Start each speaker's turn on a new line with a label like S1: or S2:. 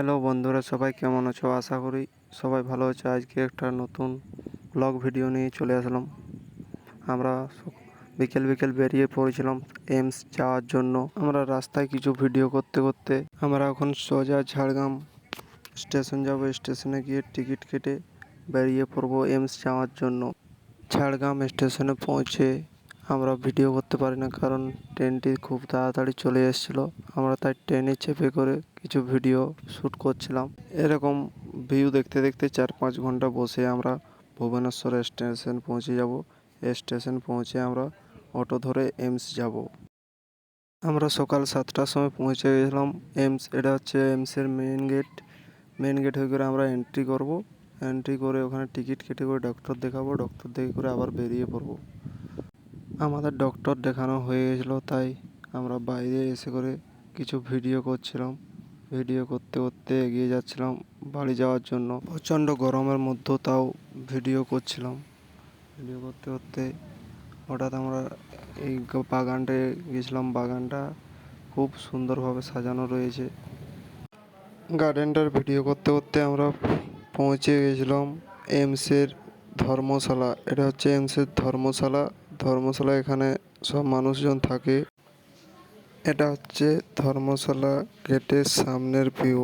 S1: Hello বন্ধুরা, সবাই কেমন আছো? আশা করি সবাই ভালো আছো। আজকে একটা নতুন ব্লগ ভিডিও নিয়ে চলে আসলাম। আমরা বিকেল বিকেল বেরিয়ে পড়েছিলাম এমস যাওয়ার জন্য। আমরা রাস্তায় কিছু ভিডিও করতে করতে আমরা এখন সোজা ঝাড়গ্রাম স্টেশন যাব। স্টেশনে গিয়ে টিকিট কেটে বেরিয়ে পড়ব এমস যাওয়ার জন্য। ঝাড়গ্রাম স্টেশনে পৌঁছে আমরা ভিডিও করতে পারি না, কারণ ট্রেনটি খুব তাড়াতাড়ি চলে এসেছিল। আমরা তাই ট্রেনে চেপে করে কিছু ভিডিও শ্যুট করছিলাম। এরকম ভিউ দেখতে দেখতে চার পাঁচ ঘণ্টা বসে আমরা ভুবনেশ্বর স্টেশন পৌঁছে যাব। স্টেশন পৌঁছে আমরা অটো ধরে এমস যাব। আমরা সকাল সাতটার সময় পৌঁছে গেছিলাম। এমস এটা হচ্ছে এমসের মেন গেট মেন গেট হয়ে করে আমরা এন্ট্রি করব। এন্ট্রি করে ওখানে টিকিট কেটে করে ডক্টর দেখাবো। ডক্টর দেখে করে আবার বেরিয়ে পড়ব। আমাদের ডক্টর দেখানো হয়ে গেছিল, তাই আমরা বাইরে এসে করে কিছু ভিডিও করছিলাম। ভিডিও করতে করতে এগিয়ে যাচ্ছিলাম বাড়ি যাওয়ার জন্য। প্রচণ্ড গরমের মধ্যেও তাও ভিডিও করছিলাম। ভিডিও করতে করতে হঠাৎ আমরা এই বাগানটায় গেছিলাম। বাগানটা খুব সুন্দরভাবে সাজানো রয়েছে। গার্ডেনটার ভিডিও করতে করতে আমরা পৌঁছে গেছিলাম এমসের ধর্মশালা। এটা হচ্ছে এমসের ধর্মশালা। ধর্মশালা এখানে সব মানুষজন থাকে। এটা হচ্ছে ধর্মশালা গেটের সামনের ভিউ